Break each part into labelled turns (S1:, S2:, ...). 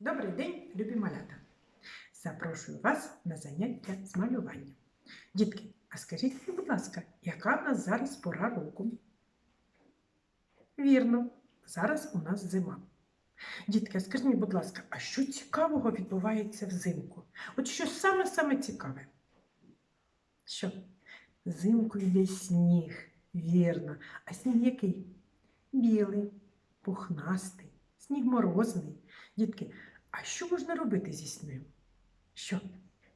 S1: Добрий день, любі малята! Запрошую вас на заняття з малювання. Дітки, а скажіть мені, будь ласка, яка в нас зараз пора року? Вірно, зараз у нас зима. Дітки, а скажіть мені, будь ласка, а що цікавого відбувається взимку? От що саме-саме цікаве? Що? Взимку йде сніг, вірно. А сніг який? Білий, пухнастий, сніг морозний. Дітки, а що можна робити зі снігом? Що?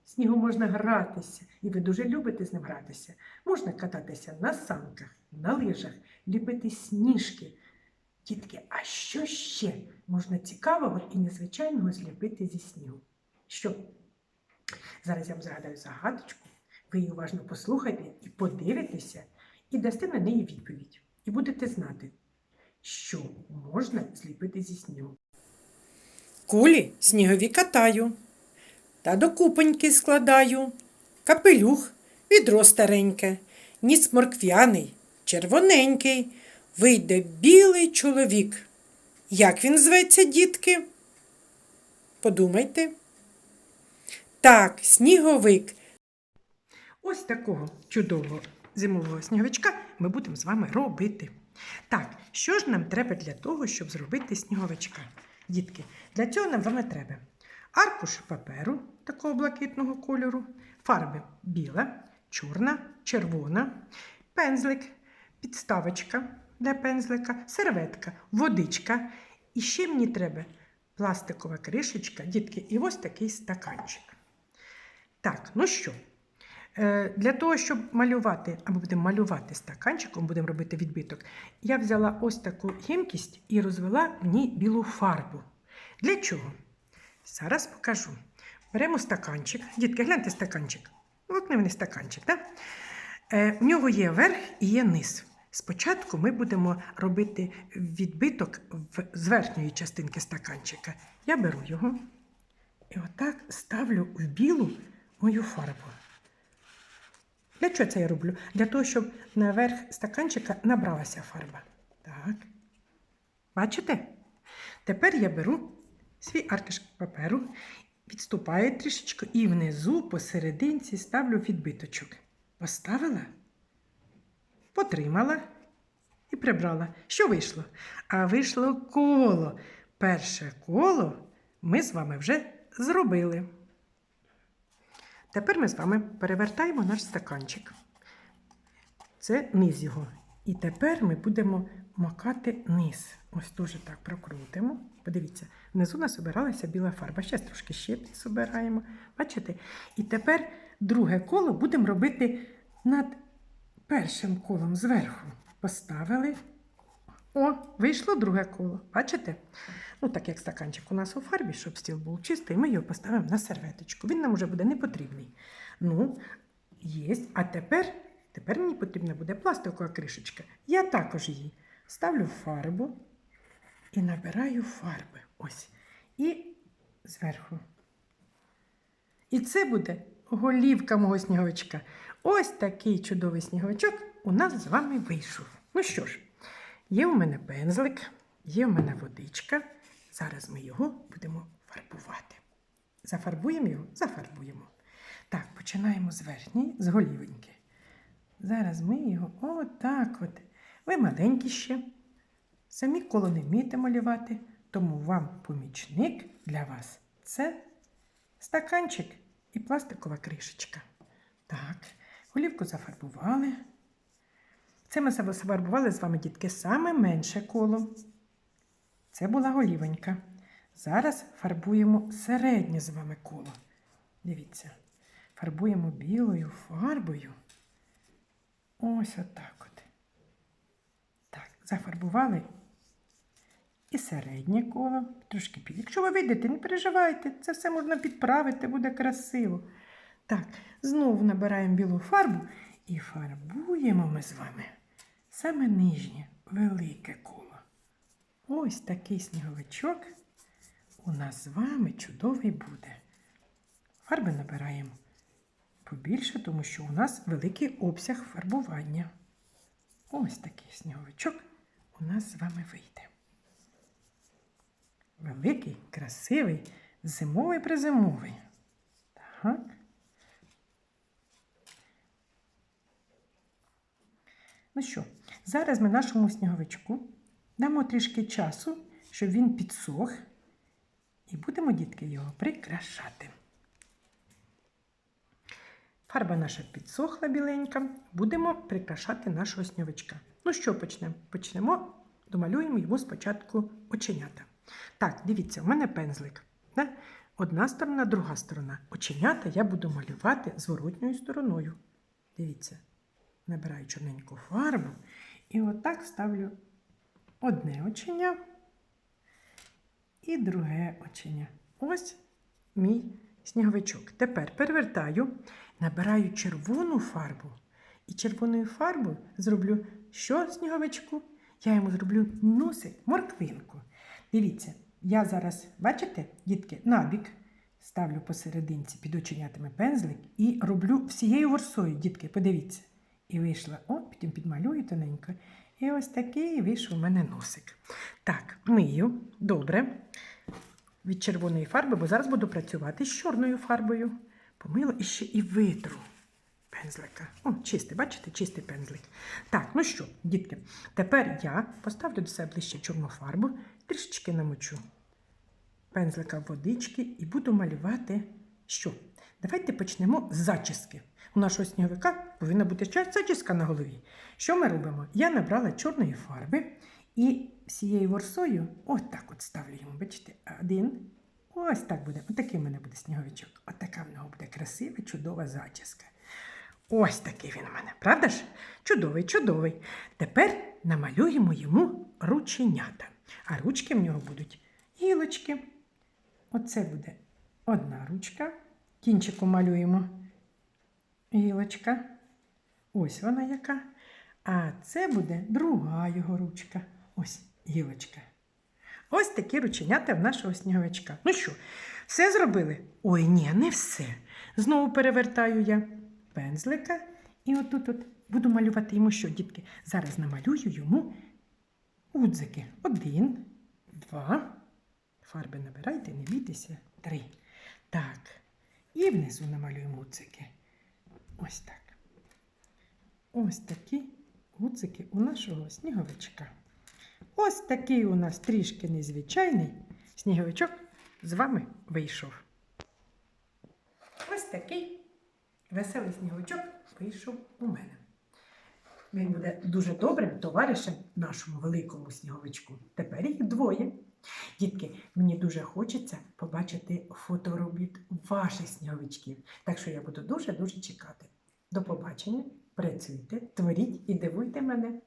S1: Снігу можна гратися, і ви дуже любите з ним гратися. Можна кататися на санках, на лижах, ліпити сніжки. Дітки, а що ще можна цікавого і незвичайного зліпити зі снігу? Що? Зараз я вам загадаю загадочку, ви її уважно послухайте і подивитеся, і дасте на неї відповідь. І будете знати, що можна зліпити зі снігу.
S2: Кулі снігові катаю, та до купоньки складаю, капелюх, відро стареньке, ніс морквяний, червоненький, вийде білий чоловік. Як він зветься, дітки? Подумайте. Так, сніговик.
S1: Ось такого чудового зимового сніговичка ми будемо з вами робити. Так, що ж нам треба для того, щоб зробити сніговичка? Дітки, для цього нам з вами треба аркуш паперу такого блакитного кольору, фарби біла, чорна, червона, пензлик, підставочка для пензлика, серветка, водичка. І ще мені треба пластикова кришечка, дітки, і ось такий стаканчик. Так, ну що? Е, Для того, щоб малювати, або будемо малювати стаканчиком, будемо робити відбиток, я взяла ось таку ємкість і розвела в ній білу фарбу. Для чого? Зараз покажу. Беремо стаканчик. Дітки, гляньте стаканчик. Вокневний стаканчик. Так? Е, в нього є верх і є низ. Спочатку ми будемо робити відбиток з верхньої частинки стаканчика. Я беру його і отак ставлю в білу мою фарбу. Для чого це я роблю? Для того, щоб наверх стаканчика набралася фарба. Так. Бачите? Тепер я беру свій аркуш паперу, відступаю трішечки і внизу посерединці ставлю відбиточок. Поставила, потримала і прибрала. Що вийшло? А вийшло коло. Перше коло ми з вами вже зробили. Тепер ми з вами перевертаємо наш стаканчик. Це низ його. І тепер ми будемо макати низ. Ось дуже так прокрутимо. Подивіться, внизу нас обиралася біла фарба. Зараз трошки ще підсобираємо. Бачите? І тепер друге коло будемо робити над першим колом зверху. Поставили. О, вийшло друге коло. Бачите? Ну, так як стаканчик у нас у фарбі, щоб стіл був чистий, ми його поставимо на серветочку. Він нам вже буде не потрібний. Ну, є. А тепер, тепер мені потрібна буде пластикова кришечка. Я також її ставлю в фарбу і набираю фарби. Ось. І зверху. І це буде голівка мого сніговичка. Ось такий чудовий сніговичок у нас з вами вийшов. Ну що ж, є у мене пензлик, є у мене водичка. Зараз ми його будемо фарбувати. Зафарбуємо його? Зафарбуємо. Так, починаємо з верхньої, з голівеньки. Зараз ми його отак от. Ви маленькі ще. Самі коло не вмієте малювати, тому вам помічник для вас це стаканчик і пластикова кришечка. Так, голівку зафарбували. Це ми зафарбували з вами, дітки, саме менше коло. Це була голівонька. Зараз фарбуємо середнє з вами коло. Дивіться, фарбуємо білою фарбою. Ось отак от. Так, зафарбували і середнє коло. Трошки під. Якщо ви вийдете, не переживайте, це все можна підправити, буде красиво. Так, знову набираємо білу фарбу і фарбуємо ми з вами саме нижнє велике коло. Ось такий сніговичок у нас з вами чудовий буде. Фарби набираємо побільше, тому що у нас великий обсяг фарбування. Ось такий сніговичок у нас з вами вийде. великий, красивий, зимовий призимовий. Так. Ну що, зараз ми нашому сніговичку дамо трішки часу, щоб він підсох, і будемо, дітки, його прикрашати. Фарба наша підсохла біленька. Будемо прикрашати нашого сніговичка. Ну що почнемо? Почнемо, домалюємо йому спочатку оченята. Так, дивіться, у мене пензлик. Да? Одна сторона, друга сторона. Оченята я буду малювати зворотньою стороною. Дивіться, набираю чорненьку фарбу і отак ставлю одне оченя і друге оченя. Ось мій сніговичок. Тепер перевертаю, набираю червону фарбу. І червоною фарбою зроблю що сніговичку? Я йому зроблю носик, морквинку. Дивіться, я зараз, бачите, дітки, набік ставлю посерединці під оченятами пензлик і роблю всією ворсою, дітки, подивіться. І вийшла, о, потім підмалюю тоненько. І ось такий вийшов у мене носик. Так, мию, добре від червоної фарби, бо зараз буду працювати з чорною фарбою. Помила і ще і витру пензлика. О, чистий, бачите, чистий пензлик. Так, ну що, дітки, тепер я поставлю до себе ближче чорну фарбу, трішечки намочу пензлика водички і буду малювати що? Давайте почнемо з зачіски. У нашого сніговика повинна бути зачіска на голові. Що ми робимо? Я набрала чорної фарби і всією ворсою так от ставлю йому. Бачите, один. Ось так буде. Отакий в мене буде сніговичок. Отака в нього буде красива, чудова зачіска. Ось такий він у мене, правда ж? Чудовий, чудовий. Тепер намалюємо йому рученята. А ручки в нього будуть гілочки. Оце буде одна ручка. Кінчиком малюємо гілочка. Ось вона яка. А це буде друга його ручка. Ось гілочка. Ось такі рученята в нашого сніговичка. Ну що, все зробили? Ой, ні, не все. Знову перевертаю я пензлика. І отут от буду малювати йому що, дітки? Зараз намалюю йому гудзики. Один, два. Фарби набирайте, не бійтеся. Три. Так. І внизу намалюємо гудзики. Ось так. Ось такі гудзики у нашого сніговичка. Ось такий у нас трішки незвичайний сніговичок з вами вийшов. Ось такий веселий сніговичок вийшов у мене. Він буде дуже добрим товаришем нашому великому сніговичку. Тепер їх двоє. Дітки, мені дуже хочеться побачити фоторобіт ваших сніговичків. Так що я буду дуже-дуже чекати. До побачення, працюйте, творіть і дивуйте мене.